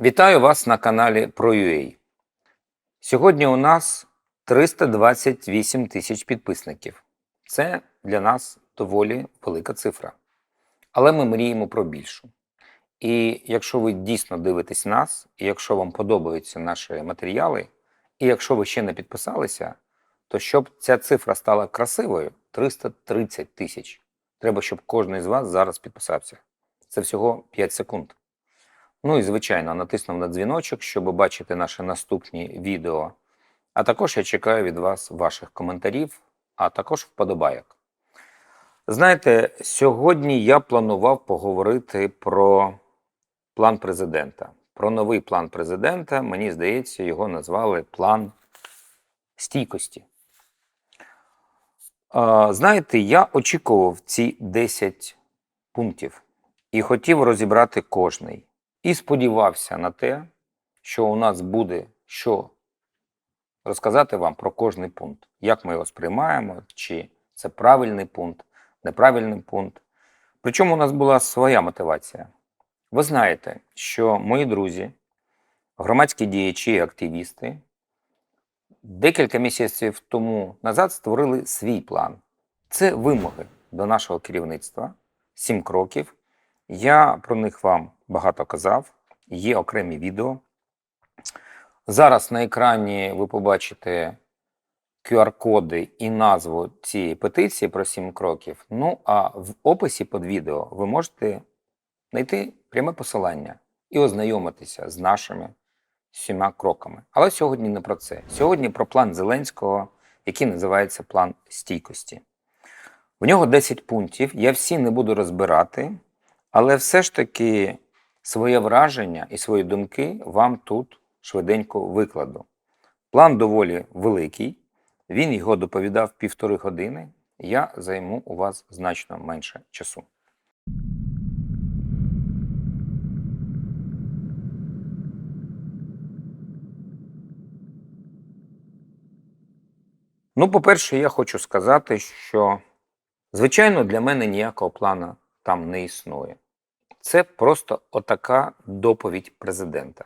Вітаю вас на каналі ProUA. Сьогодні у нас 328 тисяч підписників. Це для нас доволі велика цифра. Але ми мріємо про більшу. І якщо ви дійсно дивитесь нас, і якщо вам подобаються наші матеріали, і якщо ви ще не підписалися, то щоб ця цифра стала красивою 330 тисяч. Треба, щоб кожен з вас зараз підписався. Це всього 5 секунд. Ну і звичайно, натиснув на дзвіночок, щоб бачити наші наступні відео. А також я чекаю від вас ваших коментарів, а також вподобайок. Знаєте, сьогодні я планував поговорити про план президента. Про новий план президента, мені здається, його назвали план стійкості. Знаєте, я очікував ці 10 пунктів і хотів розібрати кожний. І сподівався на те, що у нас буде що розказати вам про кожний пункт, як ми його сприймаємо, чи це правильний пункт, неправильний пункт. Причому у нас була своя мотивація. Ви знаєте, що мої друзі, громадські діячі і активісти, декілька місяців тому назад створили свій план. Це вимоги до нашого керівництва, сім кроків. Я про них вам багато казав, є окремі відео. Зараз на екрані ви побачите QR-коди і назву цієї петиції про 7 кроків. Ну а в описі під відео ви можете знайти пряме посилання і ознайомитися з нашими сіма кроками. Але сьогодні не про це. Сьогодні про план Зеленського, який називається план стійкості. В нього 10 пунктів. Я всі не буду розбирати, але все ж таки своє враження і свої думки вам тут швиденько викладу. План доволі великий. Він його доповідав півтори години. Я займу у вас значно менше часу. Ну, по-перше, я хочу сказати, що, звичайно, для мене ніякого плану там не існує. Це просто отака доповідь президента.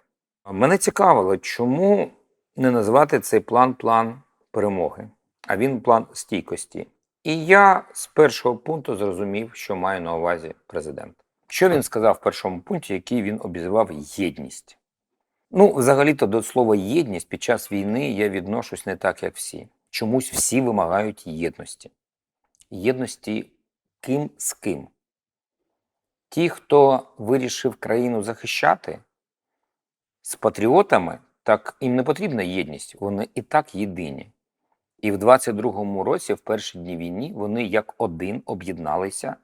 Мене цікавило, чому не назвати цей план план перемоги, а він план стійкості. І я з першого пункту зрозумів, що має на увазі президент. Що він сказав в першому пункті, який він обізвав єдність? Ну, взагалі-то до слова єдність під час війни я відношусь не так, як всі. Чомусь всі вимагають єдності. Єдності ким з ким. Ті, хто вирішив країну захищати з патріотами, так їм не потрібна єдність, вони і так єдині. І в 22-му році, в перші дні війни, вони як один об'єдналися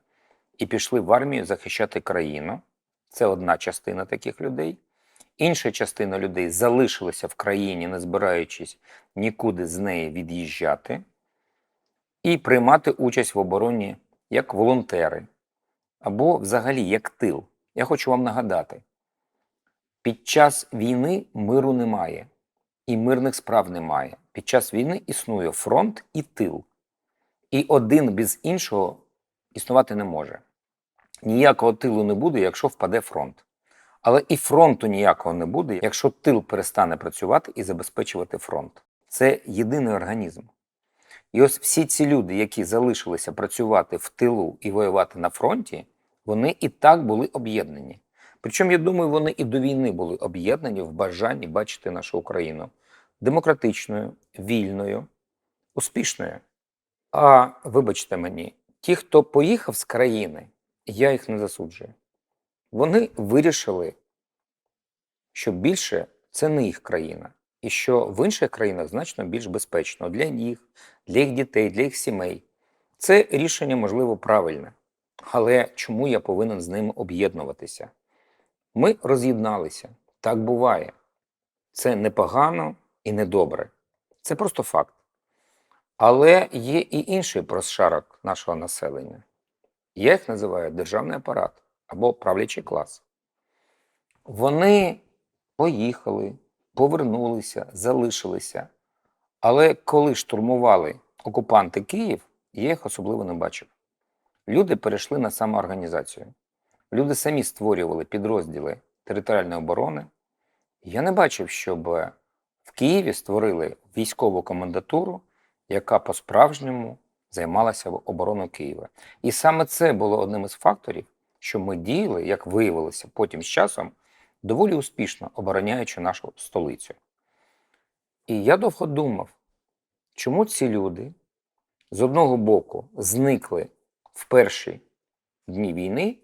і пішли в армію захищати країну. Це одна частина таких людей. Інша частина людей залишилася в країні, не збираючись нікуди з неї від'їжджати, і приймати участь в обороні як волонтери або взагалі як тил. Я хочу вам нагадати: під час війни миру немає, і мирних справ немає. Під час війни існує фронт і тил. І один без іншого існувати не може. Ніякого тилу не буде, якщо впаде фронт. Але і фронту ніякого не буде, якщо тил перестане працювати і забезпечувати фронт. Це єдиний організм. І ось всі ці люди, які залишилися працювати в тилу і воювати на фронті, вони і так були об'єднані. Причому, я думаю, вони і до війни були об'єднані в бажанні бачити нашу Україну демократичною, вільною, успішною. А вибачте мені, ті, хто поїхав з країни, я їх не засуджую. Вони вирішили, що більше це не їх країна, і що в інших країнах значно більш безпечно для них, для їх дітей, для їх сімей. Це рішення, можливо, правильне. Але чому я повинен з ними об'єднуватися? Ми роз'єдналися. Так буває. Це непогано і недобре. Це просто факт. Але є і інший прошарок нашого населення. Я їх називаю державний апарат або правлячий клас. Вони поїхали, повернулися, залишилися. Але коли штурмували окупанти Київ, я їх особливо не бачив. Люди перейшли на самоорганізацію. Люди самі створювали підрозділи територіальної оборони, Я не бачив, щоб в Києві створили військову комендатуру, яка по-справжньому займалася обороною Києва. І саме це було одним із факторів, що ми діяли, як виявилося потім з часом, доволі успішно обороняючи нашу столицю. І я довго думав, чому ці люди з одного боку зникли в перші дні війни,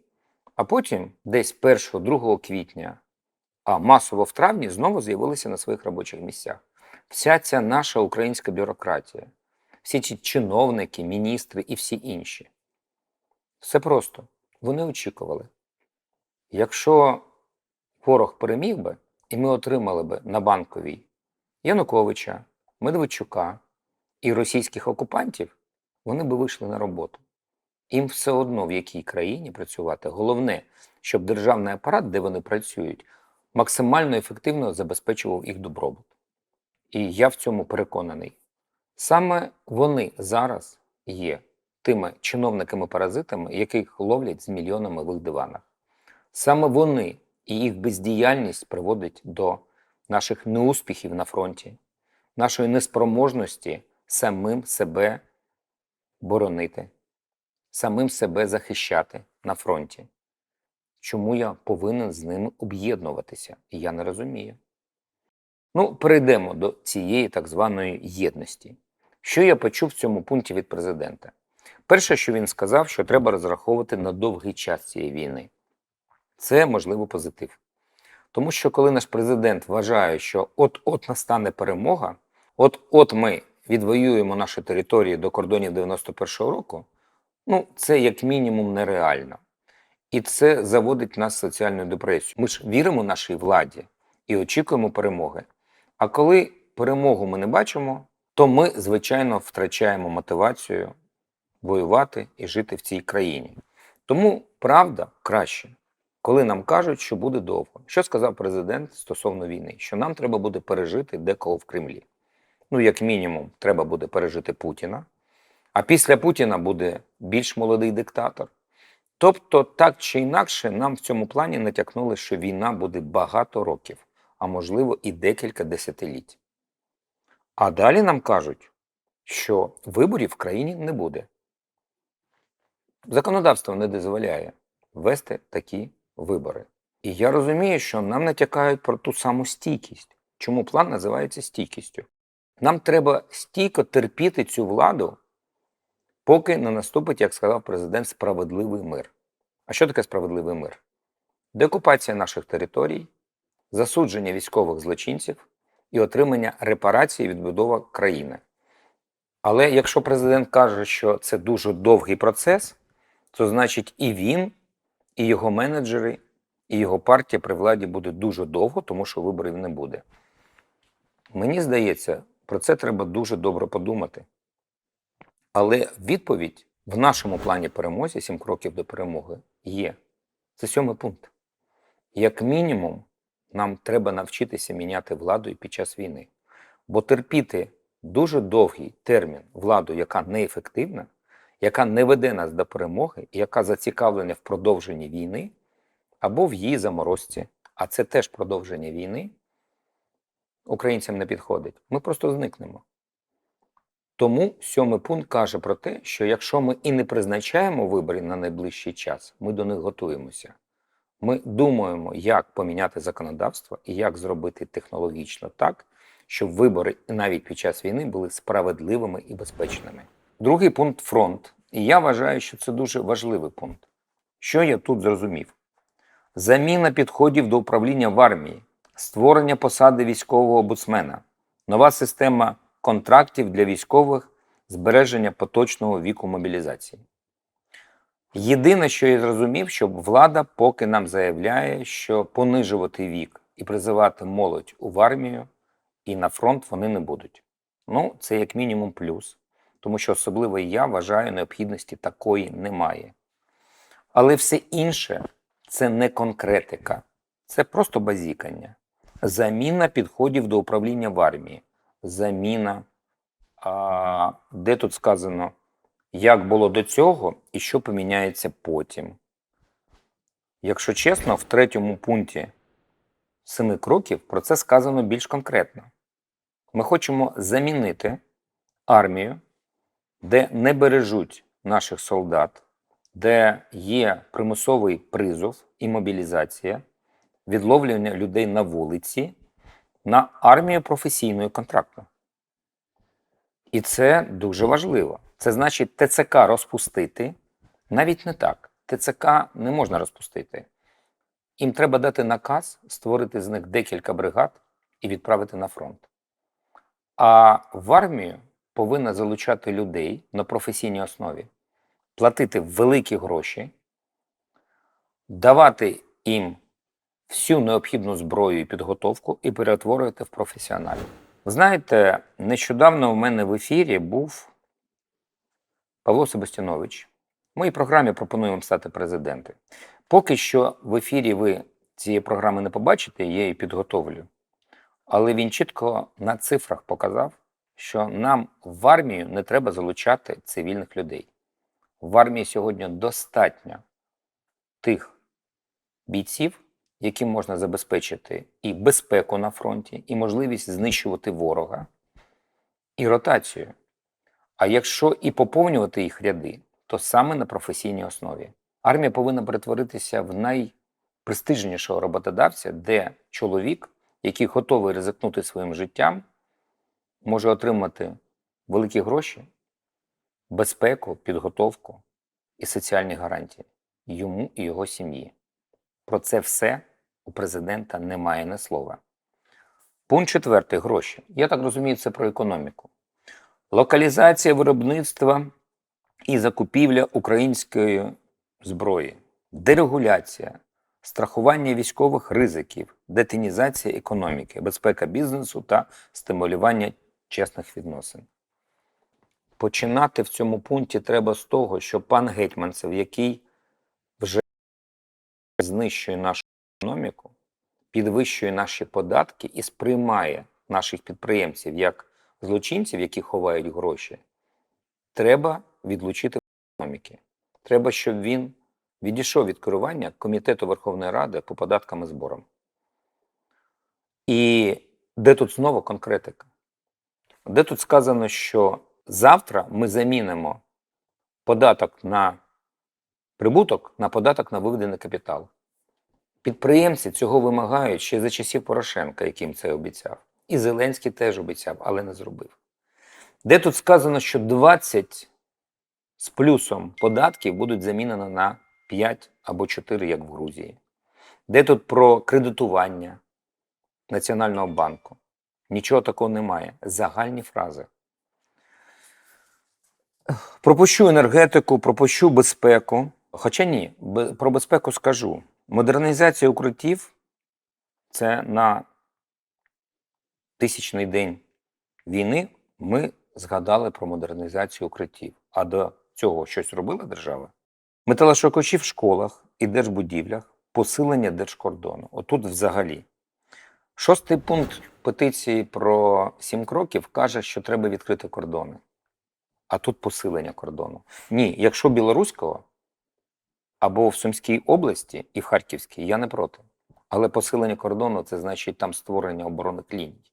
а потім десь 1-2 квітня, а масово в травні знову з'явилися на своїх робочих місцях. Вся ця наша українська бюрократія, всі ці чиновники, міністри і всі інші. Все просто. Вони очікували. Якщо ворог переміг би, і ми отримали би на банковій Януковича, Медведчука і російських окупантів, вони би вийшли на роботу. Їм все одно в якій країні працювати. Головне, щоб державний апарат, де вони працюють, максимально ефективно забезпечував їх добробут. І я в цьому переконаний. Саме вони зараз є тими чиновниками-паразитами, яких ловлять з мільйонами в їх диванах. Саме вони і їх бездіяльність приводить до наших неуспіхів на фронті, нашої неспроможності самим себе боронити, самим себе захищати на фронті. Чому я повинен з ними об'єднуватися? Я не розумію. Ну, перейдемо до цієї так званої єдності. Що я почув в цьому пункті від президента? Перше, що він сказав, що треба розраховувати на довгий час цієї війни. Це можливо позитив. Тому що коли наш президент вважає, що от-от настане перемога, от-от ми відвоюємо наші території до кордонів 91-го року, ну це як мінімум нереально. І це заводить нас в соціальну депресію. Ми ж віримо нашій владі і очікуємо перемоги. А коли перемогу ми не бачимо, то ми, звичайно, втрачаємо мотивацію воювати і жити в цій країні. Тому правда краще, коли нам кажуть, що буде довго. Що сказав президент стосовно війни? Що нам треба буде пережити декого в Кремлі. Ну, як мінімум, треба буде пережити Путіна, а після Путіна буде більш молодий диктатор. Тобто, так чи інакше, нам в цьому плані натякнули, що війна буде багато років, а можливо і декілька десятиліть. А далі нам кажуть, що виборів в країні не буде. Законодавство не дозволяє вести такі вибори. І я розумію, що нам натякають про ту саму стійкість. Чому план називається стійкістю? Нам треба стійко терпіти цю владу, поки не наступить, як сказав президент, справедливий мир. А що таке справедливий мир? Деокупація наших територій, засудження військових злочинців і отримання репарацій і відбудова країни. Але якщо президент каже, що це дуже довгий процес, то значить і він, і його менеджери, і його партія при владі буде дуже довго, тому що виборів не буде. Мені здається, про це треба дуже добре подумати. Але відповідь в нашому плані перемозі, сім кроків до перемоги, є. Це сьомий пункт. Як мінімум, нам треба навчитися міняти владу і під час війни. Бо терпіти дуже довгий термін владу, яка неефективна, яка не веде нас до перемоги, і яка зацікавлена в продовженні війни або в її заморозці, а це теж продовження війни, українцям не підходить. Ми просто зникнемо. Тому сьомий пункт каже про те, що якщо ми і не призначаємо вибори на найближчий час, ми до них готуємося. Ми думаємо, як поміняти законодавство і як зробити технологічно так, щоб вибори навіть під час війни були справедливими і безпечними. Другий пункт фронт. І я вважаю, що це дуже важливий пункт. Що я тут зрозумів? Заміна підходів до управління в армії, створення посади військового омбудсмена, нова система контрактів для військових, збереження поточного віку мобілізації. Єдине, що я зрозумів, що влада поки нам заявляє, що понижувати вік і призивати молодь у армію і на фронт вони не будуть. Ну, це як мінімум плюс, тому що особливо я вважаю, необхідності такої немає. Але все інше це не конкретика, це просто базікання. Заміна підходів до управління в армії. Заміна, а, де тут сказано, як було до цього і що поміняється потім. Якщо чесно, в третьому пункті семи кроків про це сказано більш конкретно. Ми хочемо замінити армію, де не бережуть наших солдат, де є примусовий призов і мобілізація, відловлювання людей на вулиці, на армію професійної контракту. І це дуже важливо. Це значить ТЦК розпустити. Навіть не так. ТЦК не можна розпустити. Їм треба дати наказ створити з них декілька бригад і відправити на фронт. А в армію повинна залучати людей на професійній основі, платити великі гроші, давати їм всю необхідну зброю і підготовку і перетворювати в професіоналів. Знаєте, нещодавно у мене в ефірі був Павло Себастьянович. В моїй програмі пропонуємо стати президентом. Поки що в ефірі ви цієї програми не побачите, я її підготовлю. Але він чітко на цифрах показав, що нам в армію не треба залучати цивільних людей. В армії сьогодні достатньо тих бійців, яким можна забезпечити і безпеку на фронті, і можливість знищувати ворога, і ротацію. А якщо і поповнювати їх ряди, то саме на професійній основі. Армія повинна перетворитися в найпрестижнішого роботодавця, де чоловік, який готовий ризикнути своїм життям, може отримати великі гроші, безпеку, підготовку і соціальні гарантії йому і його сім'ї. Про це все у президента немає ні слова. Пункт четвертий гроші. Я так розумію, це про економіку. Локалізація виробництва і закупівля української зброї, дерегуляція, страхування військових ризиків, детинізація економіки, безпека бізнесу та стимулювання чесних відносин. Починати в цьому пункті треба з того, що пан Гетьманцев, який вже знищує нашу економіку, підвищує наші податки і сприймає наших підприємців як злочинців, які ховають гроші, треба відлучити економіки. Треба, щоб він відійшов від керування Комітету Верховної Ради по податкам і зборам. І де тут знову конкретика? Де тут сказано, що завтра ми замінимо податок на прибуток на податок на виведений капітал. Підприємці цього вимагають ще за часів Порошенка, яким це обіцяв. І Зеленський теж обіцяв, але не зробив. Де тут сказано, що 20 з плюсом податків будуть замінені на 5 або 4, як в Грузії. Де тут про кредитування Національного банку? Нічого такого немає. Загальні фрази. Пропущу енергетику, пропущу безпеку. Хоча ні, про безпеку скажу. Модернізація укриттів це на тисячний день війни ми згадали про модернізацію укриттів. А до цього щось робила держава? Металошукачі в школах і держбудівлях, посилення держкордону. Отут взагалі. Шостий пункт петиції про сім кроків каже, що треба відкрити кордони. А тут посилення кордону. Ні, якщо білоруського або в Сумській області і в Харківській, я не проти. Але посилення кордону це значить там створення оборонних ліній.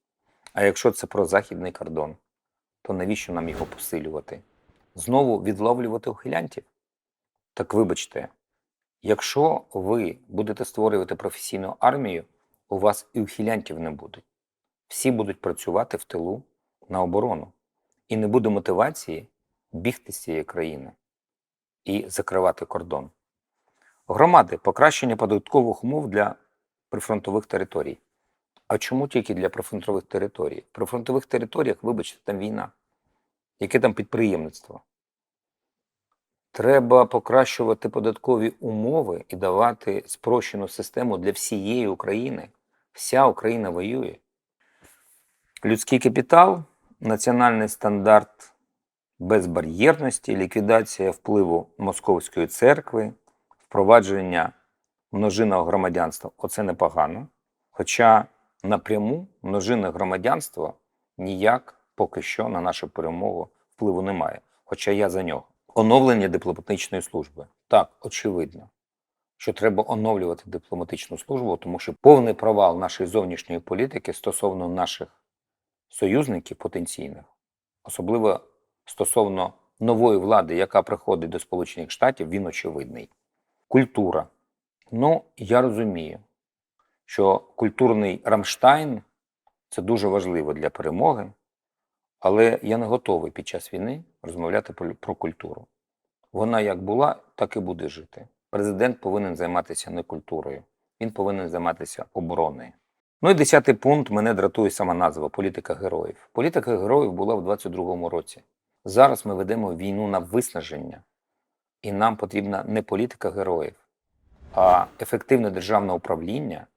А якщо це про західний кордон, то навіщо нам його посилювати? Знову відловлювати ухилянтів? Так вибачте, якщо ви будете створювати професійну армію, у вас і ухилянтів не буде. Всі будуть працювати в тилу на оборону. І не буде мотивації бігти з цієї країни і закривати кордон. Громади покращення податкових умов для прифронтових територій. А чому тільки для прифронтових територій? В прифронтових територіях, вибачте, там війна. Яке там підприємництво? Треба покращувати податкові умови і давати спрощену систему для всієї України. Вся Україна воює. Людський капітал, національний стандарт безбар'єрності, ліквідація впливу Московської церкви, впровадження множинного громадянства оце непогано. Хоча напряму множинне громадянство ніяк поки що на нашу перемогу впливу немає. Хоча я за нього. Оновлення дипломатичної служби. Так, очевидно. що треба оновлювати дипломатичну службу, тому що повний провал нашої зовнішньої політики стосовно наших союзників потенційних, особливо стосовно нової влади, яка приходить до Сполучених Штатів, він очевидний. Культура. Ну, я розумію, що культурний Рамштайн це дуже важливо для перемоги, але я не готовий під час війни розмовляти про, культуру. Вона як була, так і буде жити. Президент повинен займатися не культурою, він повинен займатися обороною. Ну і десятий пункт мене дратує сама назва політика героїв. Політика героїв була в 22-му році. Зараз ми ведемо війну на виснаження, і нам потрібна не політика героїв, а ефективне державне управління,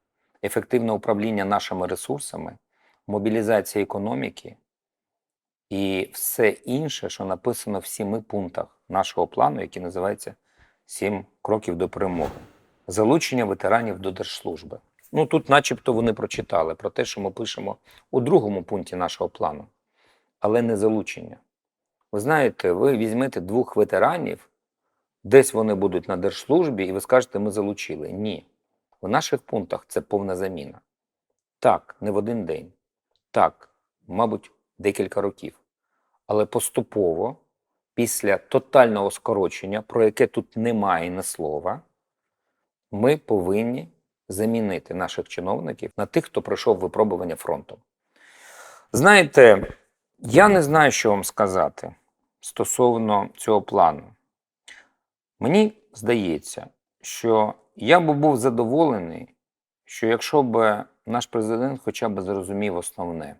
ефективне управління нашими ресурсами, мобілізація економіки і все інше, що написано в сіми пунктах нашого плану, який називається Сім кроків до перемоги. Залучення ветеранів до держслужби. Ну тут, начебто, вони прочитали про те, що ми пишемо у другому пункті нашого плану, але не залучення. Ви знаєте, ви візьмете двох ветеранів, десь вони будуть на держслужбі, і ви скажете, ми залучили. Ні. В наших пунктах це повна заміна. Так, не в один день. Так, мабуть, декілька років. Але поступово, після тотального скорочення, про яке тут немає ні слова, ми повинні замінити наших чиновників на тих, хто пройшов випробування фронтом. Знаєте, я не знаю, що вам сказати стосовно цього плану. Мені здається, що я би був задоволений, що якщо б наш президент хоча б зрозумів основне,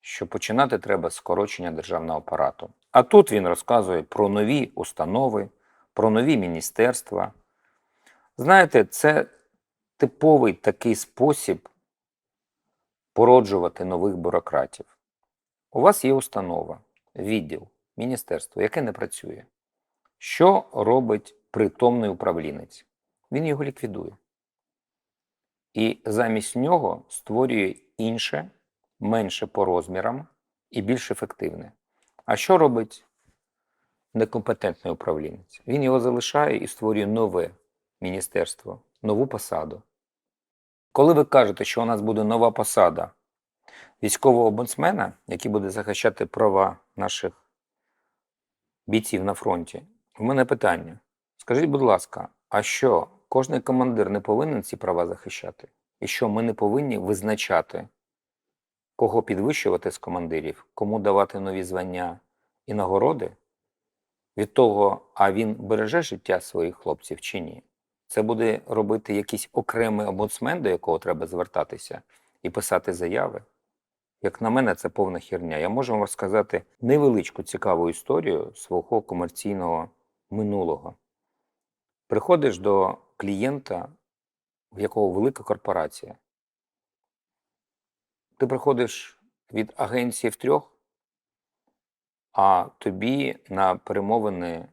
що починати треба з скорочення державного апарату. А тут він розказує про нові установи, про нові міністерства. Знаєте, це типовий такий спосіб породжувати нових бюрократів. У вас є установа, відділ, міністерство, яке не працює. Що робить притомний управлінець? Він його ліквідує. І замість нього створює інше, менше по розмірам і більш ефективне. А що робить некомпетентний управлінець? Він його залишає і створює нове міністерство, нову посаду. Коли ви кажете, що у нас буде нова посада військового омбудсмена, який буде захищати права наших бійців на фронті, у мене питання. Скажіть, будь ласка, а що кожний командир не повинен ці права захищати? І що ми не повинні визначати, кого підвищувати з командирів, кому давати нові звання і нагороди? Від того, а він береже життя своїх хлопців чи ні? Це буде робити якийсь окремий омбудсмен, до якого треба звертатися і писати заяви. Як на мене, це повна херня. Я можу вам розказати невеличку цікаву історію свого комерційного минулого. Приходиш до клієнта, в якого велика корпорація. Ти приходиш від агенції в трьох, а тобі на перемовини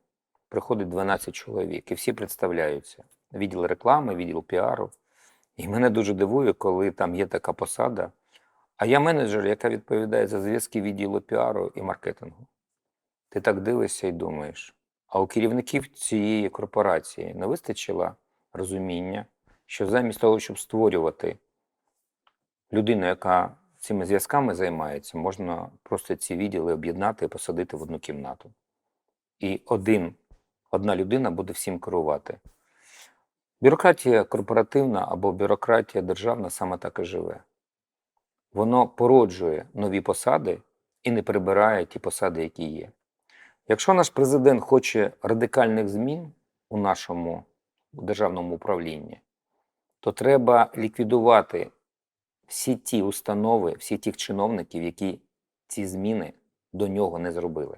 приходить 12 чоловік, і всі представляються. Відділ реклами, відділ піару. І мене дуже дивує, коли там є така посада. А я менеджер, яка відповідає за зв'язки відділу піару і маркетингу. Ти так дивишся і думаєш. А у керівників цієї корпорації не вистачило розуміння, що замість того, щоб створювати людину, яка цими зв'язками займається, можна просто ці відділи об'єднати і посадити в одну кімнату. І один, одна людина буде всім керувати. Бюрократія корпоративна або бюрократія державна саме так і живе. Воно породжує нові посади і не прибирає ті посади, які є. Якщо наш президент хоче радикальних змін у нашому державному управлінні, то треба ліквідувати всі ті установи, всіх тих чиновників, які ці зміни до нього не зробили.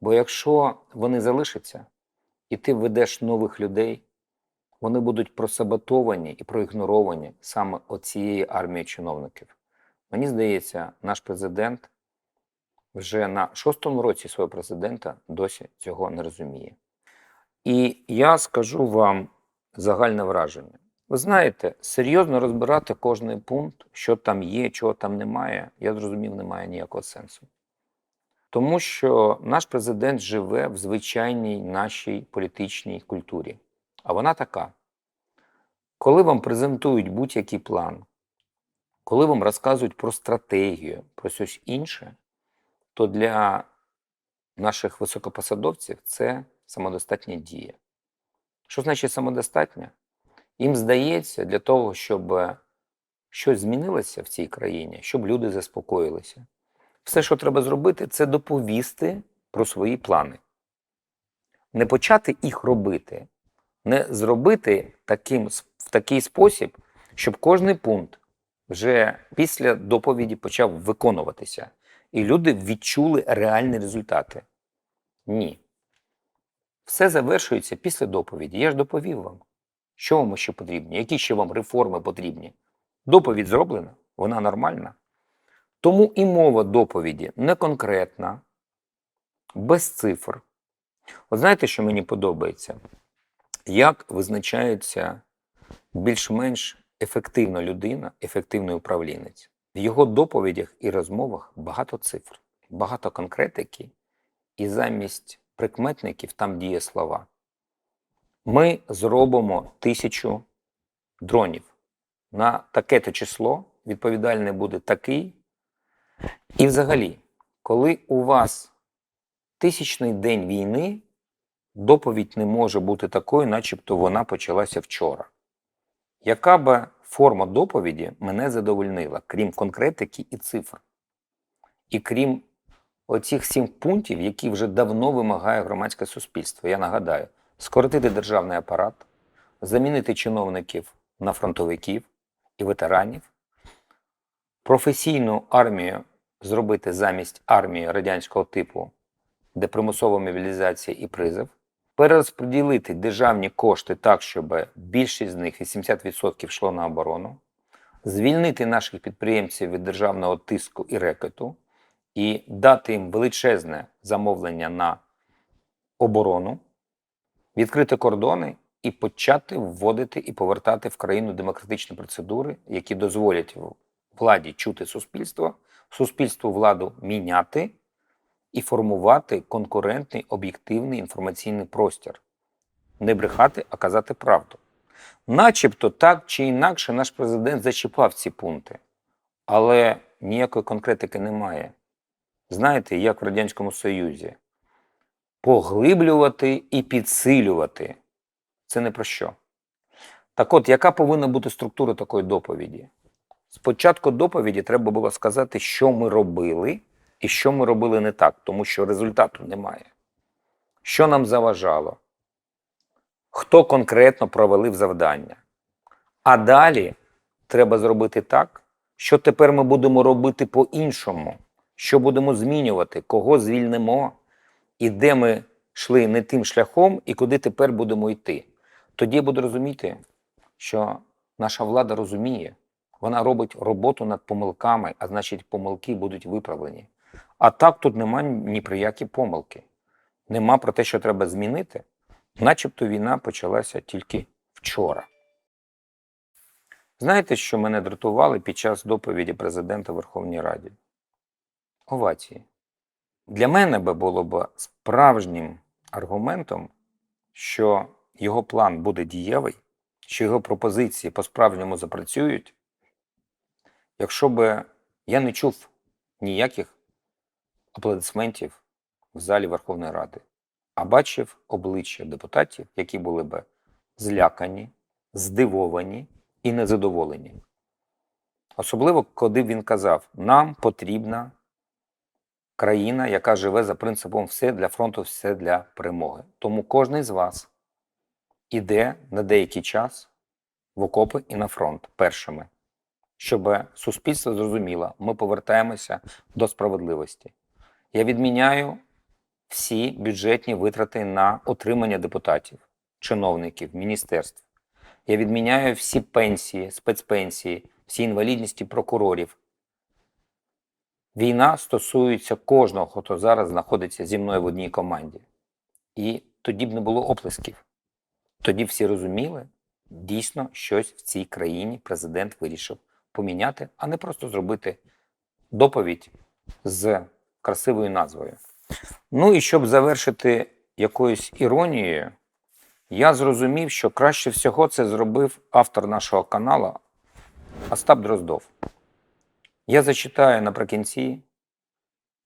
Бо якщо вони залишаться, і ти введеш нових людей, вони будуть просаботовані і проігноровані саме оцією армією чиновників. Мені здається, наш президент вже на шостому році свого президента досі цього не розуміє. І я скажу вам загальне враження. Ви знаєте, серйозно розбирати кожний пункт, що там є, чого там немає, я зрозумів, немає ніякого сенсу. Тому що наш президент живе в звичайній нашій політичній культурі. А вона така: Коли вам презентують будь-який план, коли вам розказують про стратегію, про щось інше, то для наших високопосадовців це самодостатня дія. Що значить самодостатня? Їм здається, для того, щоб е, щось змінилося в цій країні, щоб люди заспокоїлися. Все, що треба зробити, це доповісти про свої плани. Не почати їх робити, не зробити таким, в такий спосіб, щоб кожний пункт вже після доповіді почав виконуватися, і люди відчули реальні результати. Ні. Все завершується після доповіді. Я ж доповів вам. Що вам ще потрібно? Які ще вам реформи потрібні? Доповідь зроблена, вона нормальна. Тому і мова доповіді не конкретна, без цифр. От знаєте, що мені подобається? Як визначається більш-менш ефективна людина, ефективний управлінець? В його доповідях і розмовах багато цифр, багато конкретики, і замість прикметників там діє слова. Ми зробимо тисячу дронів. На таке-то число відповідальний буде такий. І взагалі, коли у вас тисячний день війни, доповідь не може бути такою, начебто вона почалася вчора. Яка би форма доповіді мене задовольнила, крім конкретики і цифр? І крім оцих сім пунктів, які вже давно вимагає громадське суспільство. Я нагадаю, скоротити державний апарат, замінити чиновників на фронтовиків і ветеранів, професійну армію зробити замість армії радянського типу, де примусова мобілізація і призов, перерозподілити державні кошти так, щоб більшість з них, 80% йшло на оборону, звільнити наших підприємців від державного тиску і рекету і дати їм величезне замовлення на оборону, відкрити кордони і почати вводити і повертати в країну демократичні процедури, які дозволять владі чути суспільство, суспільству владу міняти і формувати конкурентний об'єктивний інформаційний простір. Не брехати, а казати правду. Начебто так чи інакше наш президент зачіпав ці пункти, але ніякої конкретики немає. Знаєте, як в Радянському Союзі. Поглиблювати і підсилювати це не про що. Так от, яка повинна бути структура такої доповіді? Спочатку доповіді треба було сказати, що ми робили і що ми робили не так, тому що результату немає. Що нам заважало? Хто конкретно провалив завдання? А далі треба зробити так, що тепер ми будемо робити по-іншому, що будемо змінювати, кого звільнимо, і де ми йшли не тим шляхом, і куди тепер будемо йти. Тоді буду розуміти, що наша влада розуміє, вона робить роботу над помилками, а значить, помилки будуть виправлені. А так тут нема ні про які помилки. Нема про те, що треба змінити, начебто війна почалася тільки вчора. Знаєте, що мене дратували під час доповіді президента Верховній Раді? Овації. Для мене би було б справжнім аргументом, що його план буде дієвий, що його пропозиції по-справжньому запрацюють, якщо би я не чув ніяких аплодисментів в залі Верховної Ради, а бачив обличчя депутатів, які були би злякані, здивовані і незадоволені. Особливо, коли він казав, нам потрібна країна, яка живе за принципом все для фронту, все для перемоги. Тому кожен з вас іде на деякий час в окопи і на фронт першими, щоб суспільство зрозуміло, ми повертаємося до справедливості. Я відміняю всі бюджетні витрати на отримання депутатів, чиновників, міністерств. Я відміняю всі пенсії, спецпенсії, всі інвалідності прокурорів. Війна стосується кожного, хто зараз знаходиться зі мною в одній команді. І тоді б не було оплесків. Тоді всі розуміли, дійсно щось в цій країні президент вирішив поміняти, а не просто зробити доповідь з красивою назвою. Ну і щоб завершити якоюсь іронією, я зрозумів, що краще всього це зробив автор нашого каналу Остап Дроздов. Я зачитаю наприкінці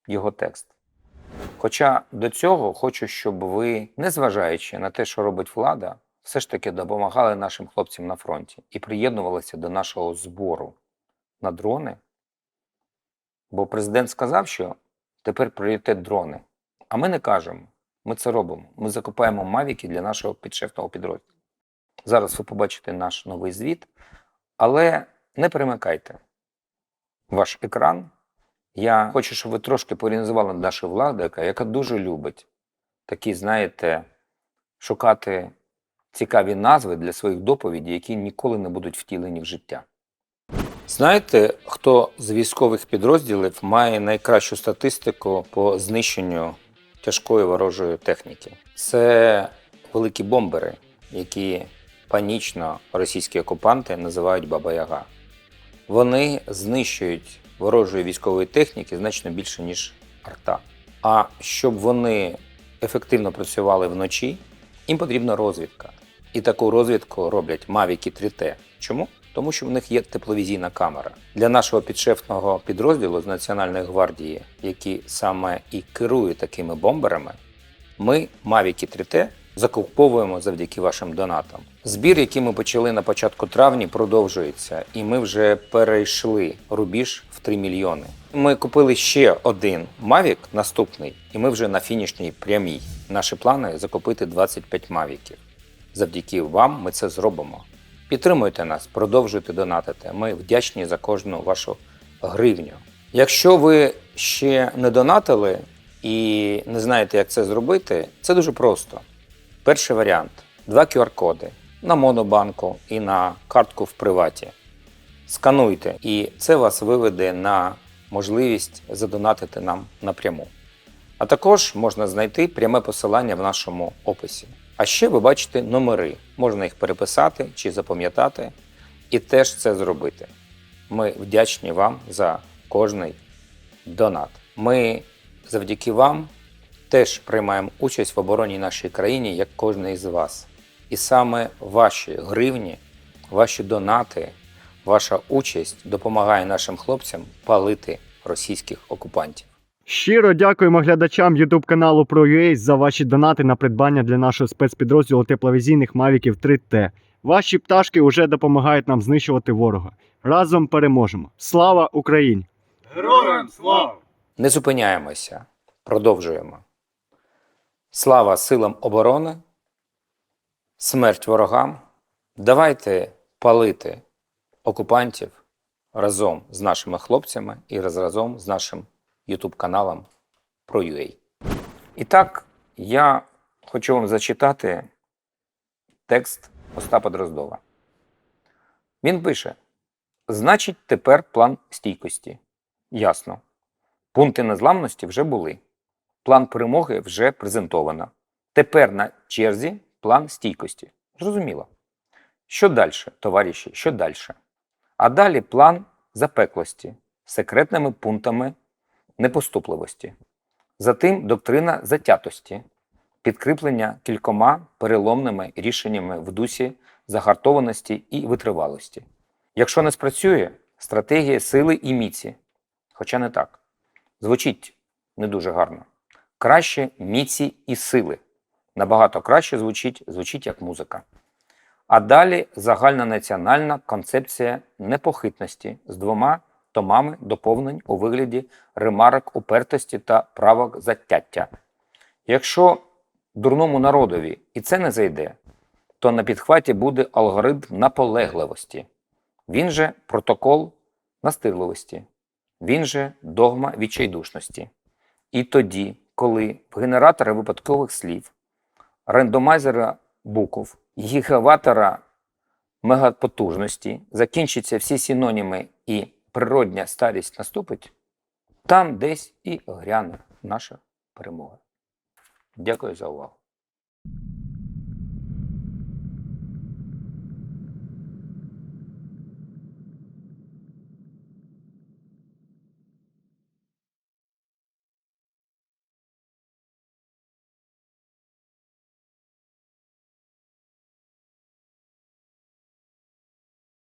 його текст. Хоча до цього хочу, щоб ви, незважаючи на те, що робить влада, все ж таки допомагали нашим хлопцям на фронті і приєднувалися до нашого збору на дрони. Бо президент сказав, що тепер пріоритет дрони. А ми не кажемо. Ми це робимо. Ми закупаємо мавіки для нашого підшефного підрозділу. Зараз ви побачите наш новий звіт, але не перемикайте ваш екран. Я хочу, щоб ви трошки порівнювали нашу владу, яка, яка дуже любить такі, знаєте, шукати цікаві назви для своїх доповідей, які ніколи не будуть втілені в життя. Знаєте, хто з військових підрозділів має найкращу статистику по знищенню тяжкої ворожої техніки? Це великі бомбери, які панічно російські окупанти називають Баба Яга. Вони знищують ворожої військової техніки значно більше, ніж арта. А щоб вони ефективно працювали вночі, їм потрібна розвідка. І таку розвідку роблять Mavic 3T. Чому? Тому що в них є тепловізійна камера. Для нашого підшефного підрозділу з Національної гвардії, які саме і керують такими бомберами, ми Mavic 3T закуповуємо завдяки вашим донатам. Збір, який ми почали на початку травня, продовжується, і ми вже перейшли рубіж в 3 мільйони. Ми купили ще один Mavic, наступний, і ми вже на фінішній прямій. Наші плани закупити 25 мавіків. Завдяки вам ми це зробимо. Підтримуйте нас, продовжуйте донатити. Ми вдячні за кожну вашу гривню. Якщо ви ще не донатили і не знаєте, як це зробити, це дуже просто. Перший варіант: два QR-коди на монобанку і на картку в приваті. Скануйте, і це вас виведе на можливість задонатити нам напряму. А також можна знайти пряме посилання в нашому описі. А ще ви бачите номери, можна їх переписати чи запам'ятати, і теж це зробити. Ми вдячні вам за кожний донат. Ми завдяки вам теж приймаємо участь в обороні нашої країни, як кожен із вас. І саме ваші гривні, ваші донати, ваша участь допомагає нашим хлопцям палити російських окупантів. Щиро дякуємо глядачам YouTube каналу ProUA за ваші донати на придбання для нашого спецпідрозділу тепловізійних Мавіків 3T. Ваші пташки вже допомагають нам знищувати ворога. Разом переможемо. Слава Україні! Героям слава! Не зупиняємося, продовжуємо. Слава силам оборони, смерть ворогам. Давайте палити окупантів разом з нашими хлопцями і разом з нашим YouTube каналом ProUA. І так, я хочу вам зачитати текст Остапа Дроздова. Він пише: Значить, тепер план стійкості. Ясно. Пункти незламності вже були. План перемоги вже презентовано. Тепер на черзі план стійкості. Зрозуміло. Що далі, товариші, що далі? А далі план запеклості секретними пунктами непоступливості. Затим доктрина затятості, підкріплення кількома переломними рішеннями в дусі загартованості і витривалості. Якщо не спрацює, стратегія сили і міці. Хоча не так. Звучить не дуже гарно. Краще міці і сили. Набагато краще звучить, звучить як музика. А далі загальнонаціональна концепція непохитності з двома томами доповнень у вигляді ремарок упертості та правок затяття. Якщо дурному народові і це не зайде, то на підхваті буде алгоритм наполегливості. Він же протокол настирливості. Він же догма відчайдушності. І тоді, коли в генератора випадкових слів, рандомайзера букв, гігаватора мегапотужності закінчаться всі синоніми і природня старість наступить, там десь і гряне наша перемога. Дякую за увагу.